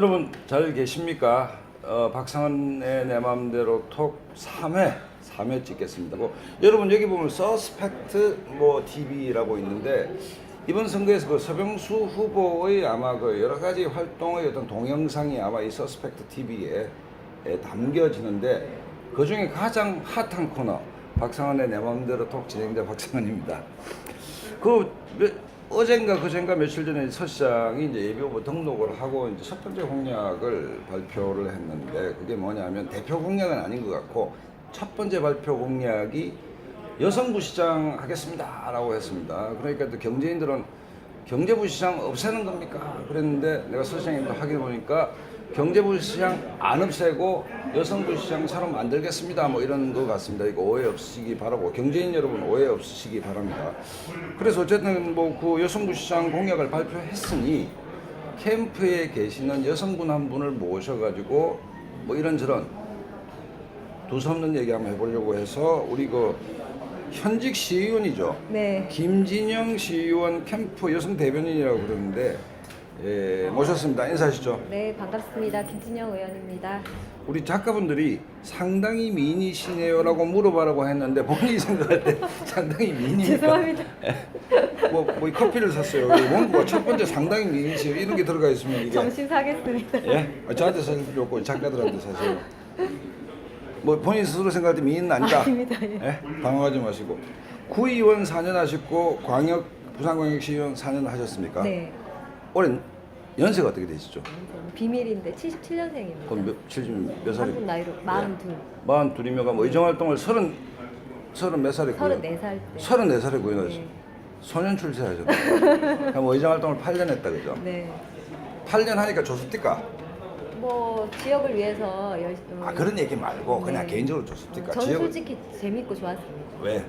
여러분 잘 계십니까? 어, 박상원의 내 맘대로 톡 3회 3회 찍겠습니다. 뭐, 여러분 여기 보면 서스펙트 뭐 TV라고 있는데 이번 선거에서 그 서병수 후보의 아마 그 여러 가지 활동의 어떤 동영상이 아마 이 서스펙트 TV에 담겨지는데 그 중에 가장 핫한 코너 박상원의 내 맘대로 톡 진행자 박상원입니다. 그 몇- 어젠가 그젠가 며칠 전에 서 시장이 이제 예비후보 등록을 하고 이제 첫 번째 공약을 발표를 했는데 그게 뭐냐면 대표 공약은 아닌 것 같고 첫 번째 발표 공약이 여성부 시장 하겠습니다라고 했습니다. 그러니까 또 경제인들은 경제부 시장 없애는 겁니까? 그랬는데 내가 서 시장님도 확인해 보니까 경제부 시장 안 없애고 여성부 시장 새로 만들겠습니다. 뭐 이런 것 같습니다. 이거 오해 없으시기 바라고 경제인 여러분 오해 없으시기 바랍니다. 그래서 어쨌든 뭐 그 여성부 시장 공약을 발표했으니 캠프에 계시는 여성분 한 분을 모셔가지고 뭐 이런저런 두서없는 얘기 한번 해보려고 해서 우리 그 현직 시의원이죠. 네. 김진영 시의원 캠프 여성 대변인이라고 그러는데 예, 모셨습니다. 인사하시죠. 네, 반갑습니다. 김진영 의원입니다. 우리 작가분들이 상당히 미인이시네요라고 물어봐라고 했는데 본인이 생각할 때 상당히 미인입니까? 죄송합니다. 뭐, 뭐 커피를 샀어요. 원고가 첫 번째 상당히 미인이시요 이런 게 들어가 있으면 이게 정신 사겠습니다. 예? 아, 저한테 사실 필요 없고 작가들한테 사세요. 뭐 본인 스스로 생각할 때 미인은 아니다. 아닙니다, 예. 예? 당황하지 마시고 구의원 4년 하셨고 광역 부산광역시의원 4년 하셨습니까? 네. 올해 연세가 어떻게 되시죠? 비밀인데 77년생입니다. 그럼 몇, 70, 몇 한국? 나이로 42. 마흔 둘이면가 뭐 의정 활동을 서른 서른 몇 살에 구현? 34살 때. 서른 네 살에 구현하셨어. 네. 소년 출세하셨다. 그럼 의정 활동을 8년 했다 그죠? 네. 8년 하니까 조습니까? 뭐 지역을 위해서 열아 그런 얘기 말고 그냥 네. 개인적으로 조습니까? 저는 지역을- 솔직히 재밌고 좋았습니다. 왜?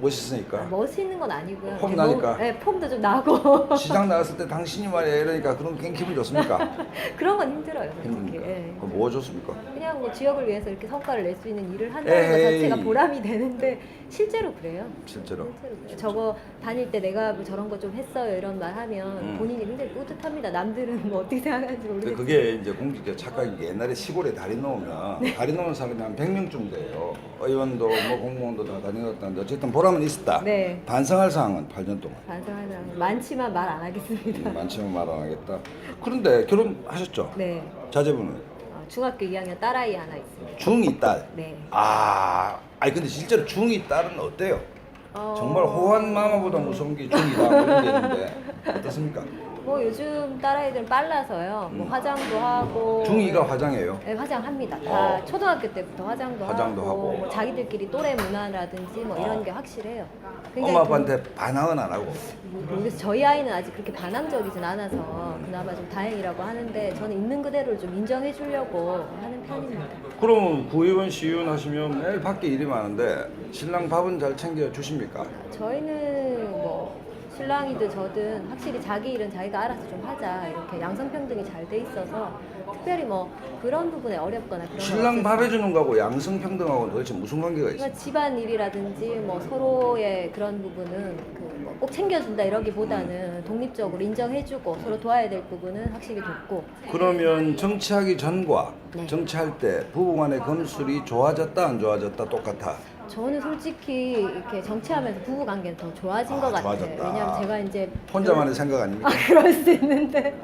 멋있으니까. 멋있는 건 아니고요. 폼 나니까? 너무- 네, 폼도 좀 나고 시장 나갔을 때 당신이 말이야 이러니까 그런 게 기분 좋습니까? 그런 건 힘들어요. 솔직히. 힘듭니까? 예. 그럼 뭐 좋습니까? 그냥 뭐 지역을 위해서 이렇게 성과를 낼 수 있는 일을 한다는 것 에이. 자체가 보람이 되는데 실제로 그래요. 실제로. 실제로 그래요. 저거 다닐 때 내가 뭐 저런 거 좀 했어요 이런 말 하면 음. 본인이 굉장히 뿌듯합니다. 남들은 뭐 어떻게 생각하는지 근데 모르겠어요. 그게 이제 공직 자 착각인 게 옛날에 시골에 다리 놓으면 다리 놓은 사람이 한 100명쯤 돼요. 의원도 뭐 공무원도 다 다리 놓았다는데 어쨌든 보람은 있었다. 네. 반성할 사항은 8년 동안. 반성하는 많지만 말 안 하겠습니다. 많지만 말 안 하겠다. 그런데 결혼하셨죠? 네. 자제분은 어, 중학교 2학년 딸아이 하나 있습니다. 중이 딸. 네. 아, 아니 근데 실제로 중이 딸은 어때요? 어, 정말 호환 마마보다 무서운 게 중이다 뭐 이런 게 있는데 어떻습니까? 뭐 요즘 딸아이들은 빨라서요. 뭐 음. 화장도 하고. 중이가 화장해요. 네, 화장합니다. 다 어. 초등학교 때부터 화장도, 화장도 하고. 뭐 자기들끼리 또래 문화라든지 뭐 이런 어. 게 확실해요. 엄마 아빠한테 반항은 안 하고. 모르겠어요. 저희 아이는 아직 그렇게 반항적이진 않아서 그나마 좀 다행이라고 하는데 저는 있는 그대로를 좀 인정해 주려고 하는 편입니다. 그럼 구의원 시의원 하시면 매일 밖에 일이 많은데 신랑 밥은 잘 챙겨 주십니까? 저희는 뭐 신랑이든 저든 확실히 자기 일은 자기가 알아서 좀 하자 이렇게 양성평등이 잘 돼 있어서 특별히 뭐 그런 부분에 어렵거나 그런 건 신랑 없어요. 밥 해주는 거하고 양성평등하고 도대체 무슨 관계가 있어? 그러니까 집안 일이라든지 뭐 서로의 그런 부분은 그뭐꼭 챙겨준다 이러기보다는 독립적으로 인정해주고 서로 도와야 될 부분은 확실히 돕고 그러면 정치하기 전과 네. 정치할 때 부부간의 검술이 좋아졌다 안 좋아졌다 똑같아? 저는 솔직히 이렇게 정치하면서 부부 관계는 더 좋아진 아, 것 같아요. 좋아졌다. 왜냐하면 제가 이제 혼자만의 생각 아닙니까? 아 그럴 수 있는데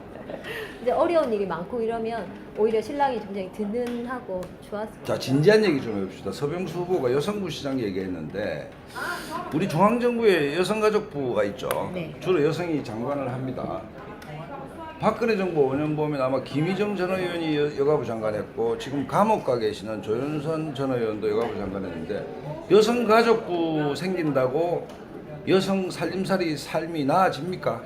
이제 어려운 일이 많고 이러면 오히려 신랑이 굉장히 든든하고 좋았어요. 자 진지한 얘기 좀 해봅시다. 서병수 후보가 여성부 시장 얘기했는데 우리 중앙정부에 여성가족부가 있죠. 네. 주로 여성이 장관을 합니다. 박근혜 정부 5년 보면 아마 김희정 전 의원이 여, 여가부 장관했고 지금 감옥 가 계시는 조윤선 전 의원도 여가부 장관했는데 여성가족부 생긴다고 여성 살림살이 삶이 나아집니까?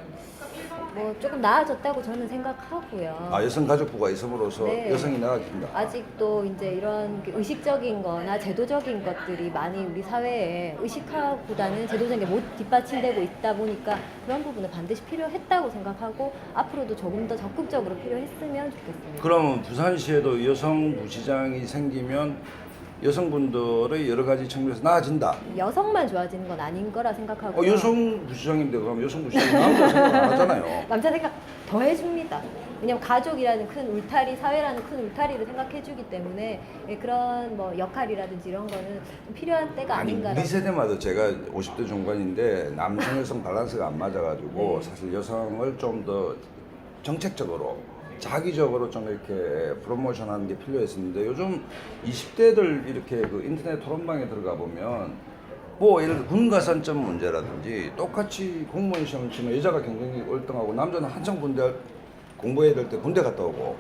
뭐 조금 나아졌다고 저는 생각하고요. 아 여성가족부가 있음으로써 네. 여성이 나아진다. 아직도 이제 이런 그 의식적인 거나 제도적인 것들이 많이 우리 사회에 의식화보다는 제도적인 게 못 뒷받침되고 있다 보니까 그런 부분은 반드시 필요했다고 생각하고 앞으로도 조금 더 적극적으로 필요했으면 좋겠습니다. 그러면 부산시에도 여성 부시장이 생기면 여성분들의 여러 가지 측면에서 나아진다. 여성만 좋아지는 건 아닌 거라 생각하고 어, 여성 부시장인데 그럼 여성 부시장 남자 생각 안 하잖아요. 남자 생각 더 해줍니다. 왜냐면 가족이라는 큰 울타리, 사회라는 큰 울타리를 생각해주기 때문에 예, 그런 뭐 역할이라든지 이런 거는 좀 필요한 때가 아니 아닌가라고. 우리 세대마다 제가 50대 중반인데 남성 여성 밸런스가 안 맞아가지고 네. 사실 여성을 좀 더 정책적으로 자기적으로 좀 이렇게 프로모션하는 게 필요했었는데 요즘 20대들 이렇게 그 인터넷 토론방에 들어가 보면 뭐 예를 들어 군가산점 문제라든지 똑같이 공무원 시험 치면 여자가 경쟁이 월등하고 남자는 한창 군대 공부해야 될 때 군대 갔다 오고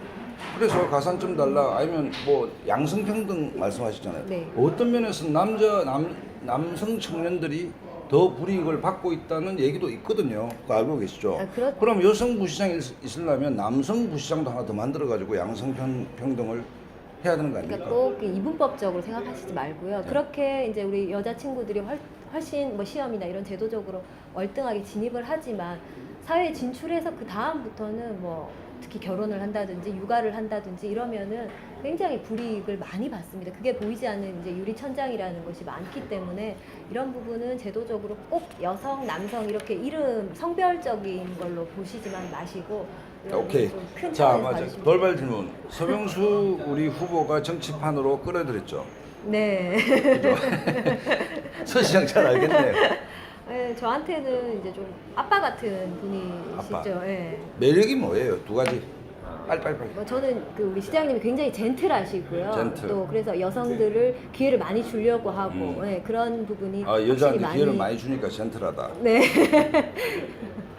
그래서 가산점 달라 아니면 뭐 양성평등 말씀하셨잖아요. 네. 어떤 면에서 남자 남 남성 청년들이 더 불이익을 받고 있다는 얘기도 있거든요. 그거 알고 계시죠? 아, 그렇- 그럼 여성 부시장이 있- 있으려면 남성 부시장도 하나 더 만들어 가지고 양성 평, 평등을 해야 되는 거 아닙니까? 그러니까 꼭 이분법적으로 생각하시지 말고요. 네. 그렇게 이제 우리 여자 친구들이 훨, 훨씬 뭐 시험이나 이런 제도적으로 월등하게 진입을 하지만 사회에 진출해서 그 다음부터는 뭐 특히 결혼을 한다든지 육아를 한다든지 이러면은 굉장히 불이익을 많이 받습니다. 그게 보이지 않는 이제 유리 천장이라는 것이 많기 때문에 이런 부분은 제도적으로 꼭 여성, 남성 이렇게 이름 성별적인 걸로 보시지만 마시고 오케이. 자, 맞아. 돌발 질문. 서병수 우리 후보가 정치판으로 끌어들였죠. 네. 서 시장 잘 알겠네요. 네, 저한테는 이제 좀 아빠 같은 분이시죠. 아빠. 예. 매력이 뭐예요? 두 가지. 빨리 빨리 빨리. 뭐 저는 그 우리 시장님이 굉장히 젠틀하시고요. 젠틀. 또 그래서 여성들을 기회를 많이 주려고 하고 음. 예, 그런 부분이 아, 여자한테 기회를 많이 주니까 젠틀하다. 네.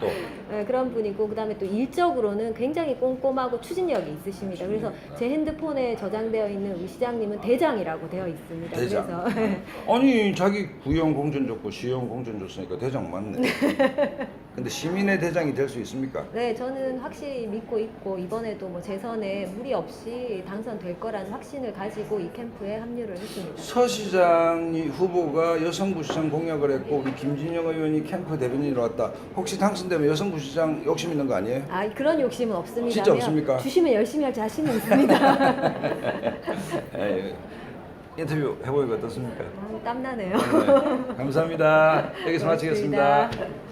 또 예, 그런 분이고 그다음에 또 일적으로는 굉장히 꼼꼼하고 추진력이 있으십니다. 그래서 제 핸드폰에 저장되어 있는 우리 시장님은 대장이라고 되어 있습니다. 대장. 그래서 아니 자기 구형 공천 줬고 시형 공천 줬으니까 대장 맞네. 근데 시민의 대장이 될 수 있습니까? 네, 저는 확실히 믿고 있고 이번에도 뭐 재선에 무리 없이 당선될 거라는 확신을 가지고 이 캠프에 합류를 했습니다. 서 시장이 후보가 여성부 시장 공약을 했고 우리 김진영 의원이 캠프 대변인으로 왔다. 혹시 당선되면 여성 부 시장 욕심 있는 거 아니에요? 아 그런 욕심은 없습니다. 진짜 없습니까? 주시면 열심히 할 자신은 있습니다. 예, 인터뷰 해보니까 어떻습니까? 아, 땀나네요. 네, 감사합니다. 여기서 마치겠습니다. 고맙습니다.